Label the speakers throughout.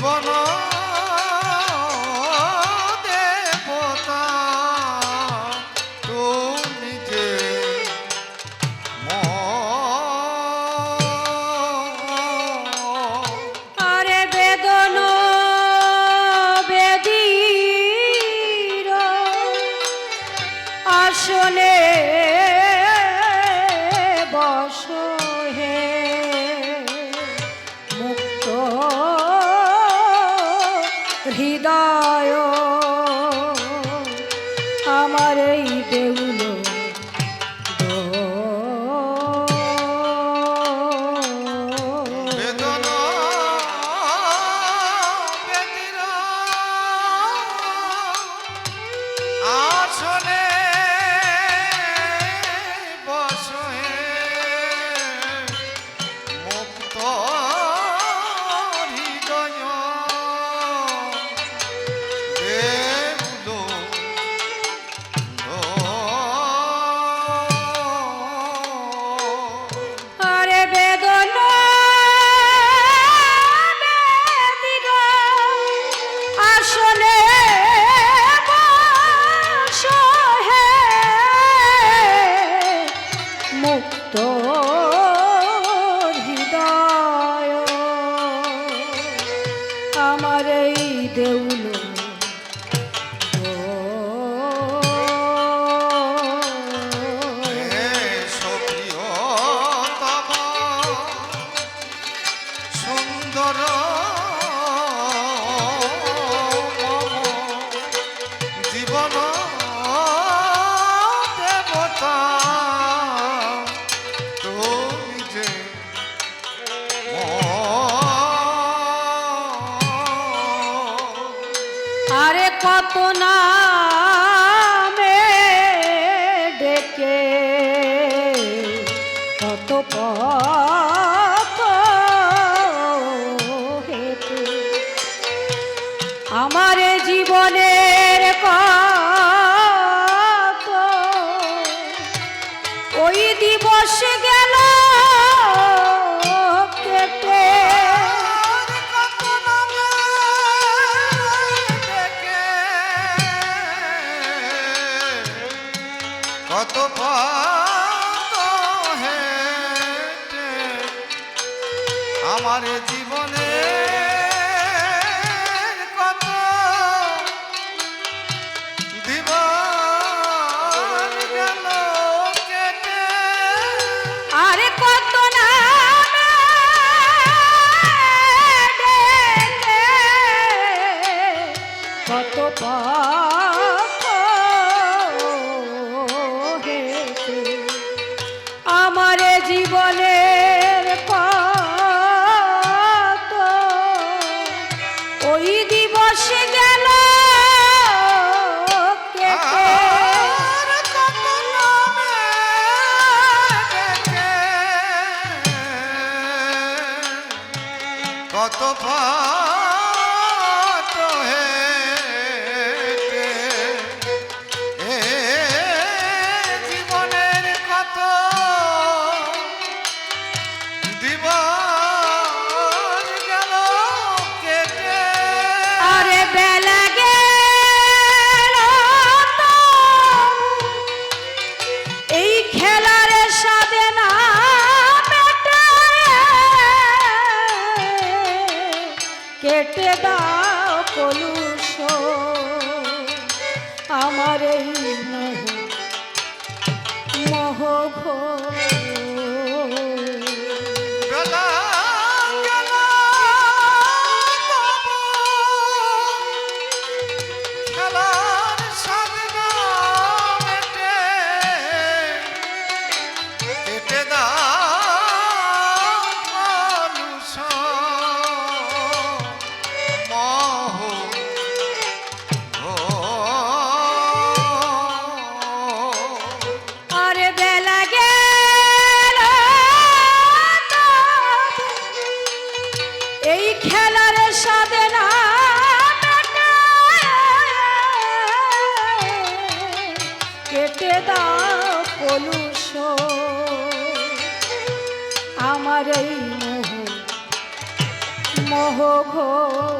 Speaker 1: জীবন
Speaker 2: দিবস গেল
Speaker 1: আমার জীবনের কেটে
Speaker 2: দাও পলুষ আমার এই এই খেলার সাধে কেটে
Speaker 1: দাও কলুষ
Speaker 2: আমার এই মোহ মোহ
Speaker 1: ঘোষ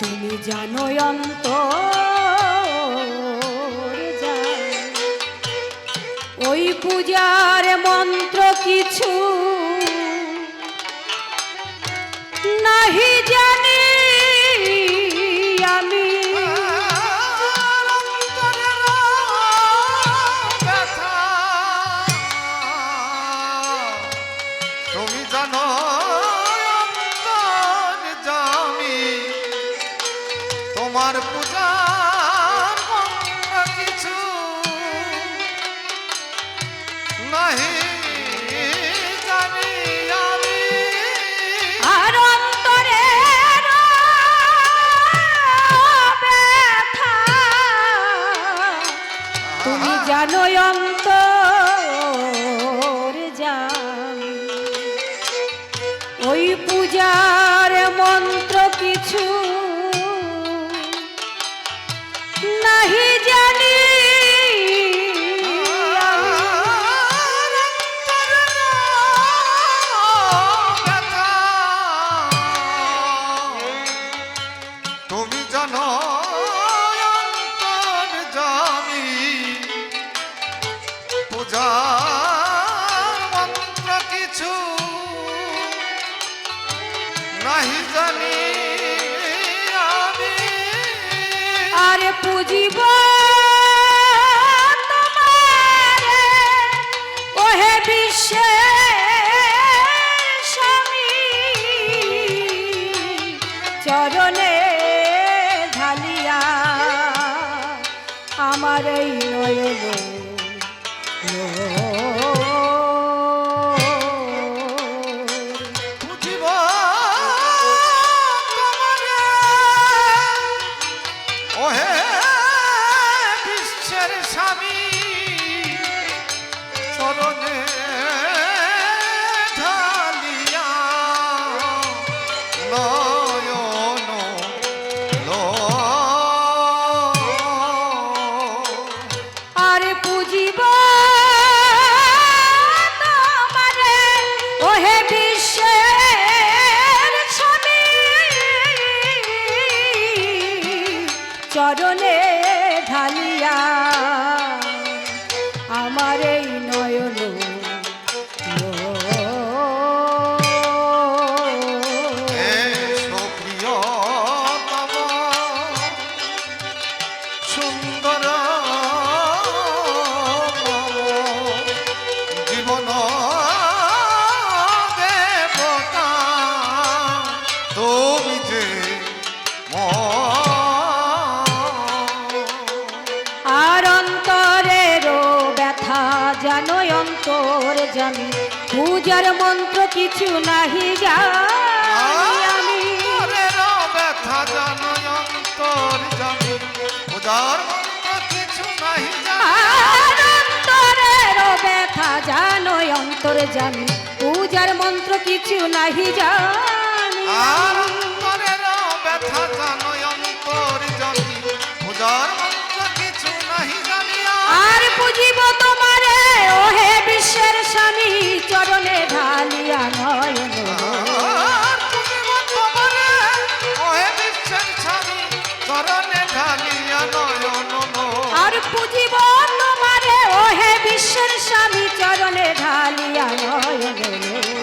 Speaker 1: তুমি
Speaker 2: জানো অন্ত ওই পূজার মন্ত্র কিছু নাহি জানি আরে আরে পুজিব জানো অন্তর জানি। পূজার মন্ত্র কিছু নাহি জানি আমি।
Speaker 1: ব্যথা জানো অন্তর জানি। পূজার মন্ত্র কিছু নাহি জানি।
Speaker 2: ব্যথা জানো অন্তর জানি। পূজার মন্ত্র কিছু নাহি জানি
Speaker 1: ব্যথা জানো অন্তর জানি। পূজার মন্ত্র কিছু নাহি জানিয়া
Speaker 2: আর পুজিব বিশ্বের স্বামী চরণে ঢালিয়া নয়
Speaker 1: আর তুমি তোমারে ওহে বিশ্বের স্বামী চরণে ঢালিয়া নয়ন
Speaker 2: আর পুজিব তোমারে ওহে বিশ্বের স্বামী চরণে ঢালিয়া নয়ন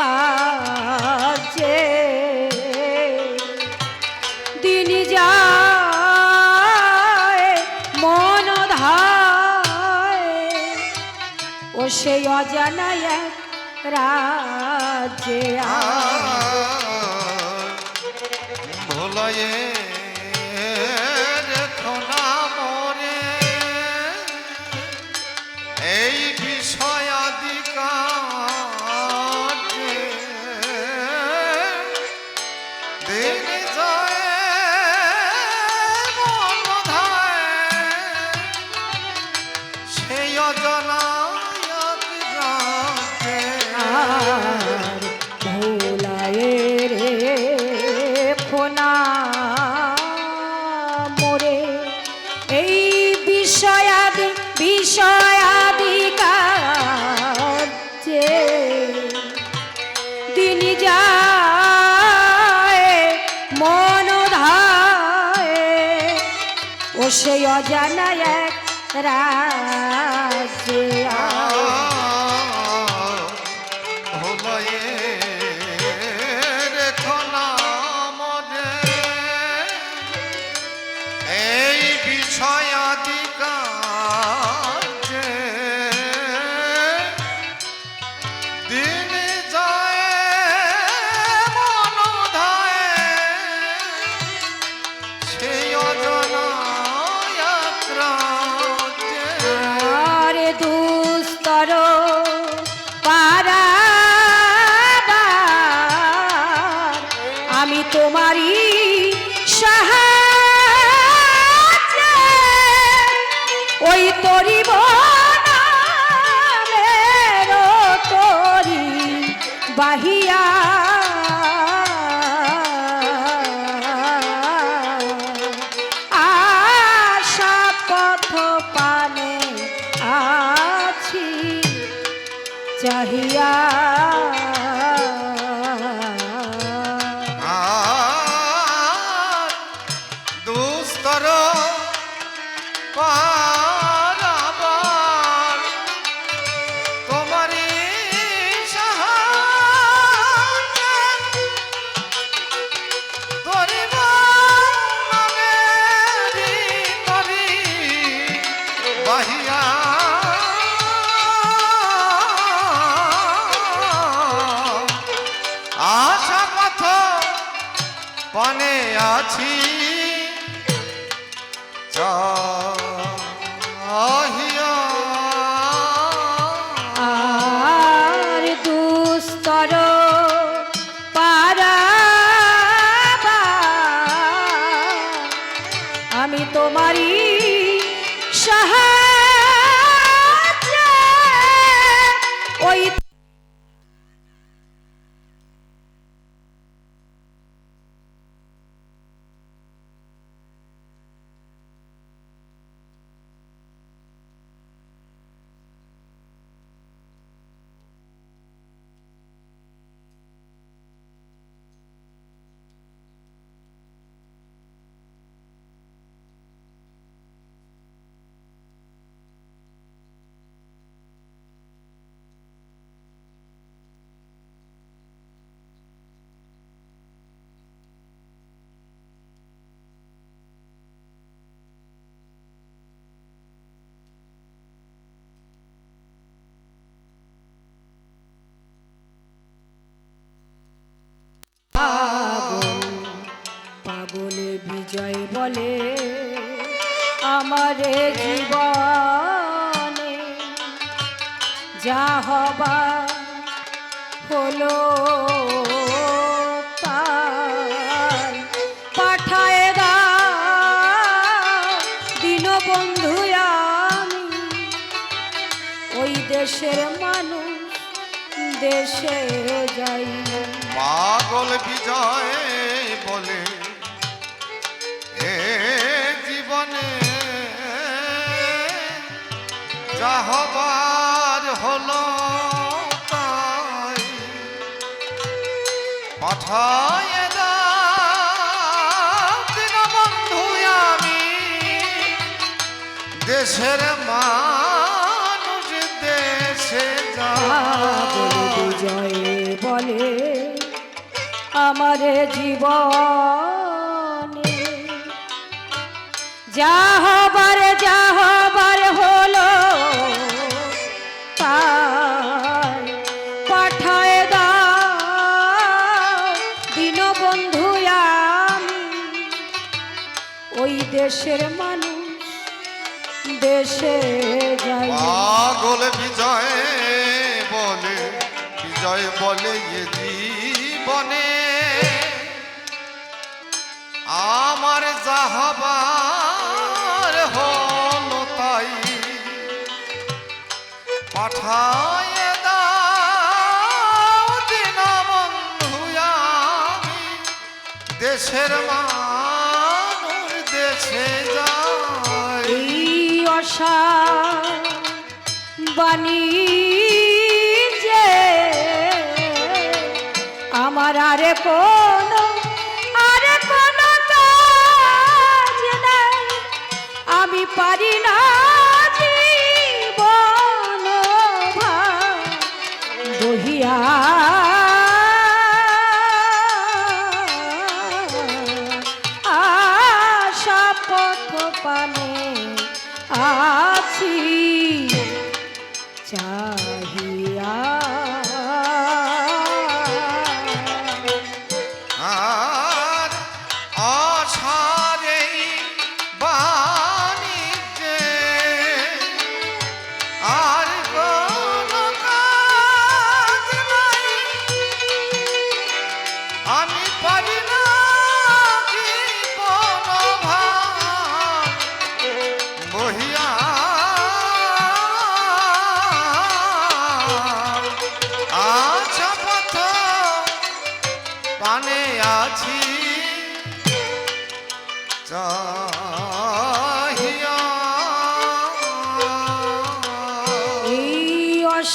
Speaker 2: কাছে দিন যায় মন ধায়। ও সেই অজানায় রাজে
Speaker 1: ভোলায়
Speaker 2: অজানা এক রা ওই বলে আমারে জীবনে যা হবা হলো দেশের মানুষ দেশে যাই।
Speaker 1: পাগল বিজয় বলে হবার হলো দীনবন্ধু আমি দেশের মানুষ দেশে
Speaker 2: বিজয় বলে আমার জীবনে যা হবার যা
Speaker 1: যাহবার হল তাই। পাঠায় দাও দীনবন্ধু আমি দেশের মানুষ দেশে যাই।
Speaker 2: অসা বাণী যে, আমার আরে কোন পারি না জীবন বহিয়া আশা পথ পানে আছি।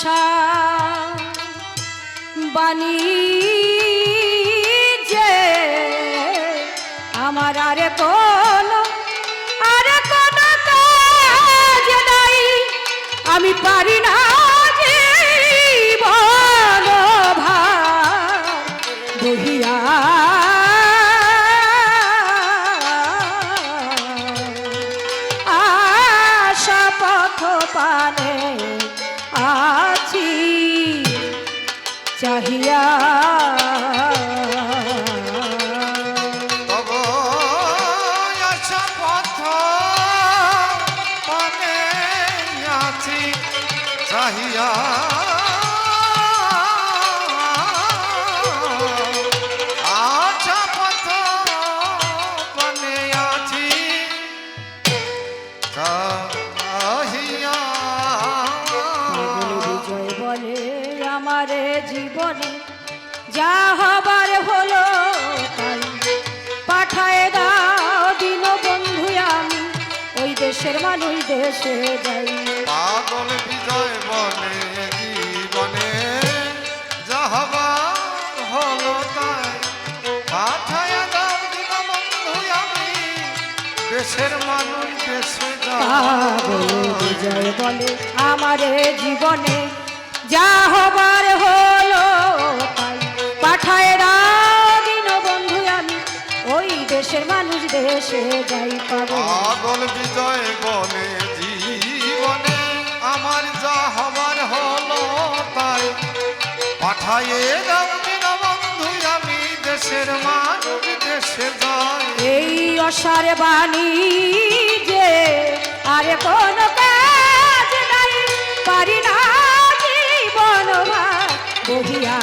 Speaker 2: অসা বাণী যে আমার আরে কোন আরে কোন আমি পারি না আছি চাহিয়া। আমারে জীবনে যা হবার হলো পাঠায় দাও দিন ওই দেশের মানুষ দেশে যাই।
Speaker 1: বিজয় বনে জীবনে হলো তাই পাঠায় দাও দীনবন্ধু আমি। দেশের মানুষ দেশে
Speaker 2: বিজয় বলে আমারে জীবনে যা হবার হলো পাঠায় দিন বন্ধু আমি। ওই দেশের মানুষ দেশে যাই পাগল।
Speaker 1: পাগল বিজয় বনে দাও দীনবন্ধু আমি দেশের মানুষ দেশে যাই।
Speaker 2: এই অসার বাণী যে আরে কোন কাজ নাই পারি না জীবন বহিয়া।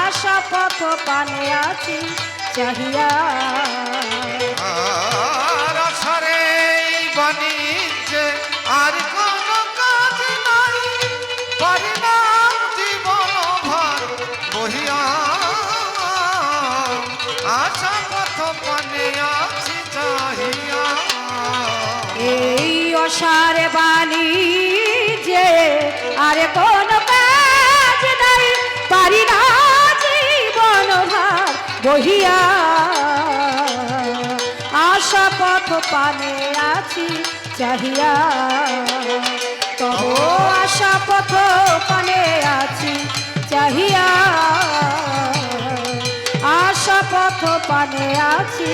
Speaker 2: আশা পথ পানে আছি চাহিয়া।
Speaker 1: আর আষাঢ়ে
Speaker 2: এই অসার বাণী যে আরে কোন কাজ নাই, পারি না জীবন ভার বহিয়া। আশা পথ পানে আছি চাহিয়া। তব আশা পথ পানে আছি চাহিয়া। আশা পথ পানে আছি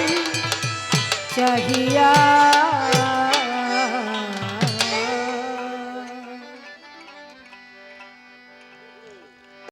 Speaker 2: চাহিয়া।